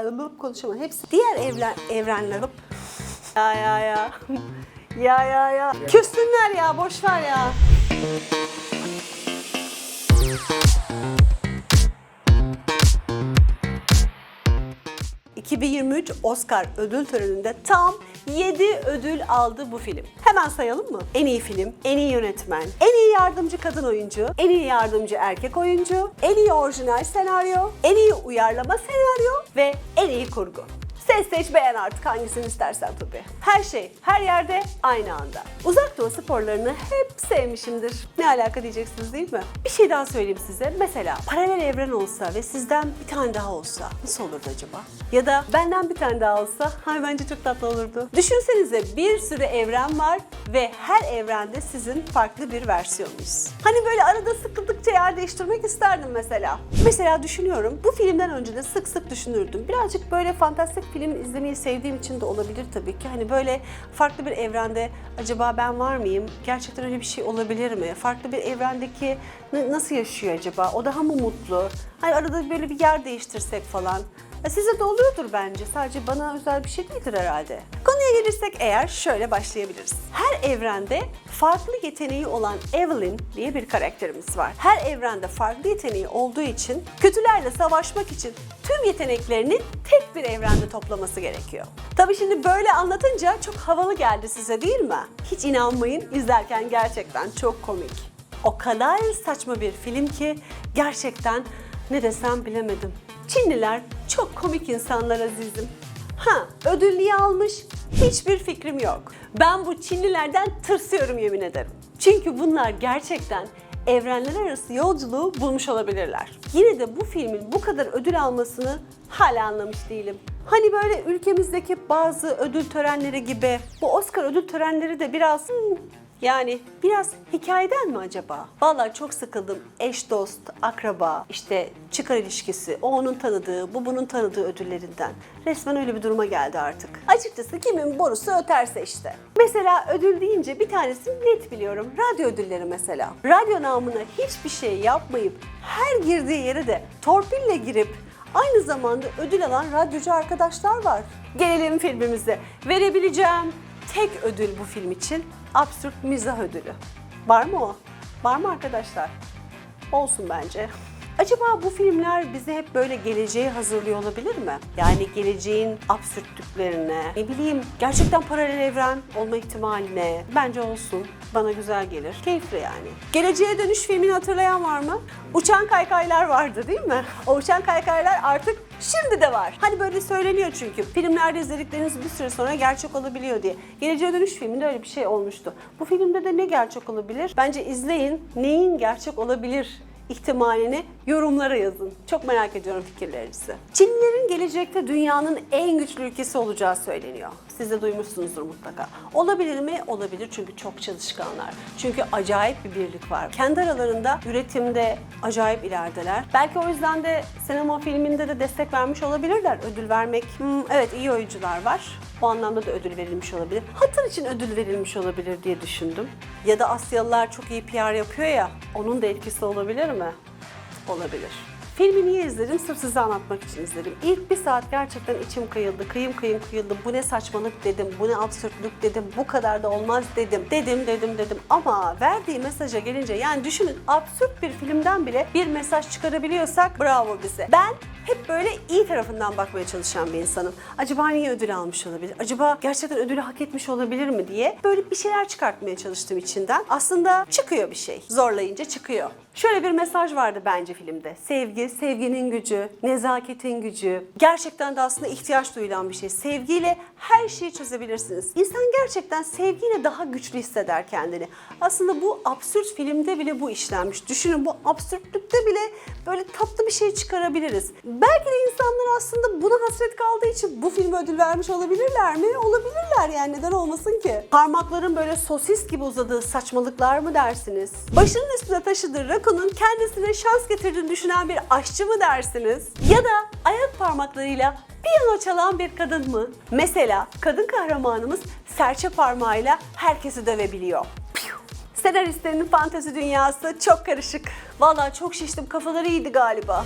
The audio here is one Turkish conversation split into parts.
alıp konuşamam. Hepsi diğer evren, evrenler ya ya ya. ya ya ya. Küssünler ya boş ver ya. ...2023 Oscar ödül töreninde tam 7 ödül aldı bu film. Hemen sayalım mı? En iyi film, en iyi yönetmen, en iyi yardımcı kadın oyuncu, en iyi yardımcı erkek oyuncu, en iyi orijinal senaryo, en iyi uyarlama senaryo ve en iyi kurgu. Ses seç beğen artık hangisini istersen tabii. Her şey, her yerde, aynı anda. Uzak doğu sporlarını hep sevmişimdir. Ne alaka diyeceksiniz değil mi? Bir şey daha söyleyeyim size. Mesela paralel evren olsa ve sizden bir tane daha olsa nasıl olurdu acaba? Ya da benden bir tane daha olsa hay bence çok tatlı olurdu. Düşünsenize bir sürü evren var ve her evrende sizin farklı bir versiyonunuz. Hani böyle arada sıkıldıkça yer değiştirmek isterdim mesela. Mesela düşünüyorum bu filmden önce de sık sık düşünürdüm. Birazcık böyle fantastik film izlemeyi sevdiğim için de olabilir tabii ki. Hani böyle farklı bir evrende acaba ben var mıyım? Gerçekten öyle bir şey olabilir mi? Farklı bir evrendeki nasıl yaşıyor acaba? O daha mı mutlu? Hani arada böyle bir yer değiştirsek falan. Ya size de oluyordur bence. Sadece bana özel bir şey değildir herhalde. Konuya gelirsek eğer şöyle başlayabiliriz. Her evrende farklı yeteneği olan Evelyn diye bir karakterimiz var. Her evrende farklı yeteneği olduğu için kötülerle savaşmak için tüm yeteneklerini tek bir evrende toplaması gerekiyor. Tabii şimdi böyle anlatınca çok havalı geldi size değil mi? Hiç inanmayın izlerken gerçekten çok komik. O kadar saçma bir film ki gerçekten ne desem bilemedim. Çinliler çok komik insanlar azizim. Ha, ödül niye almış? Hiçbir fikrim yok. Ben bu Çinlilerden tırsıyorum yemin ederim. Çünkü bunlar gerçekten evrenler arası yolculuğu bulmuş olabilirler. Yine de bu filmin bu kadar ödül almasını hala anlamış değilim. Hani böyle ülkemizdeki bazı ödül törenleri gibi bu Oscar ödül törenleri de biraz hmm, yani biraz hikayeden mi acaba? Vallahi çok sıkıldım. Eş, dost, akraba, işte çıkar ilişkisi, o onun tanıdığı, bu bunun tanıdığı ödüllerinden. Resmen öyle bir duruma geldi artık. Açıkçası kimin borusu öterse işte. Mesela ödül deyince bir tanesini net biliyorum. Radyo ödülleri mesela. Radyo namına hiçbir şey yapmayıp her girdiği yere de torpille girip aynı zamanda ödül alan radyocu arkadaşlar var. Gelelim filmimize. Verebileceğim tek ödül bu film için absürt mizah ödülü. Var mı o? Var mı arkadaşlar? Olsun bence. Acaba bu filmler bizi hep böyle geleceğe hazırlıyor olabilir mi? Yani geleceğin absürtlüklerine, ne bileyim gerçekten paralel evren olma ihtimaline. Bence olsun. Bana güzel gelir. Keyifli yani. Geleceğe Dönüş filmini hatırlayan var mı? Uçan kaykaylar vardı değil mi? O uçan kaykaylar artık şimdi de var. Hani böyle söyleniyor çünkü. Filmlerde izledikleriniz bir süre sonra gerçek olabiliyor diye. Geleceğe Dönüş filminde öyle bir şey olmuştu. Bu filmde de ne gerçek olabilir? Bence izleyin. Neyin gerçek olabilir ihtimalini yorumlara yazın. Çok merak ediyorum fikirlerinizi. Çinlilerin gelecekte dünyanın en güçlü ülkesi olacağı söyleniyor. Siz de duymuşsunuzdur mutlaka. Olabilir mi? Olabilir çünkü çok çalışkanlar. Çünkü acayip bir birlik var. Kendi aralarında üretimde acayip ilerideler. Belki o yüzden de sinema filminde de destek vermiş olabilirler. Ödül vermek, hmm, evet iyi oyuncular var. O anlamda da ödül verilmiş olabilir. Hatır için ödül verilmiş olabilir diye düşündüm. Ya da Asyalılar çok iyi PR yapıyor ya, onun da etkisi olabilir mi? Olabilir. Filmi niye izledim? Sırf size anlatmak için izledim. İlk bir saat gerçekten içim kıyıldı, kıyım kıyım kıyıldı. Bu ne saçmalık dedim, bu ne absürtlük dedim, bu kadar da olmaz dedim. Dedim, dedim, dedim. Ama verdiği mesaja gelince yani düşünün absürt bir filmden bile bir mesaj çıkarabiliyorsak bravo bize. Ben hep böyle iyi tarafından bakmaya çalışan bir insanım. Acaba niye ödül almış olabilir? Acaba gerçekten ödülü hak etmiş olabilir mi diye böyle bir şeyler çıkartmaya çalıştım içinden. Aslında çıkıyor bir şey. Zorlayınca çıkıyor. Şöyle bir mesaj vardı bence filmde. Sevgi, sevginin gücü, nezaketin gücü. Gerçekten de aslında ihtiyaç duyulan bir şey. Sevgiyle her şeyi çözebilirsiniz. İnsan gerçekten sevgiyle daha güçlü hisseder kendini. Aslında bu absürt filmde bile bu işlenmiş. Düşünün bu absürtlükte bile böyle tatlı bir şey çıkarabiliriz. Belki de insanlar aslında buna hasret kaldığı için bu filme ödül vermiş olabilirler mi? Olabilirler yani neden olmasın ki? Parmakların böyle sosis gibi uzadığı saçmalıklar mı dersiniz? Başının üstüne taşıdığı rakonun kendisine şans getirdiğini düşünen bir aşçı mı dersiniz? Ya da ayak parmaklarıyla piyano çalan bir kadın mı? Mesela kadın kahramanımız serçe parmağıyla herkesi dövebiliyor. Senaristlerin fantezi dünyası çok karışık. Vallahi çok şiştim kafaları iyiydi galiba.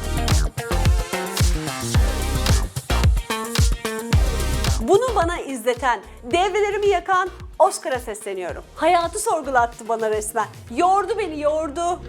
Bunu bana izleten, devrelerimi yakan Oscar'a sesleniyorum. Hayatı sorgulattı bana resmen. Yordu beni, yordu.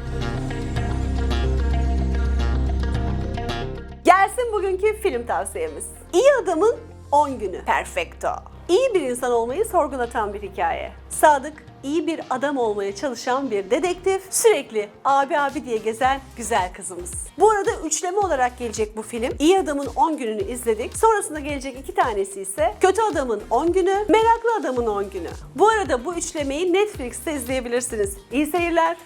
Gelsin bugünkü film tavsiyemiz. İyi adamın 10 günü. Perfecto. İyi bir insan olmayı sorgulatan bir hikaye. Sadık, iyi bir adam olmaya çalışan bir dedektif, sürekli abi abi diye gezen güzel kızımız. Bu arada üçleme olarak gelecek bu film. İyi Adamın 10 gününü izledik. Sonrasında gelecek iki tanesi ise Kötü Adamın 10 günü, Meraklı Adamın 10 günü. Bu arada bu üçlemeyi Netflix'te izleyebilirsiniz. İyi seyirler.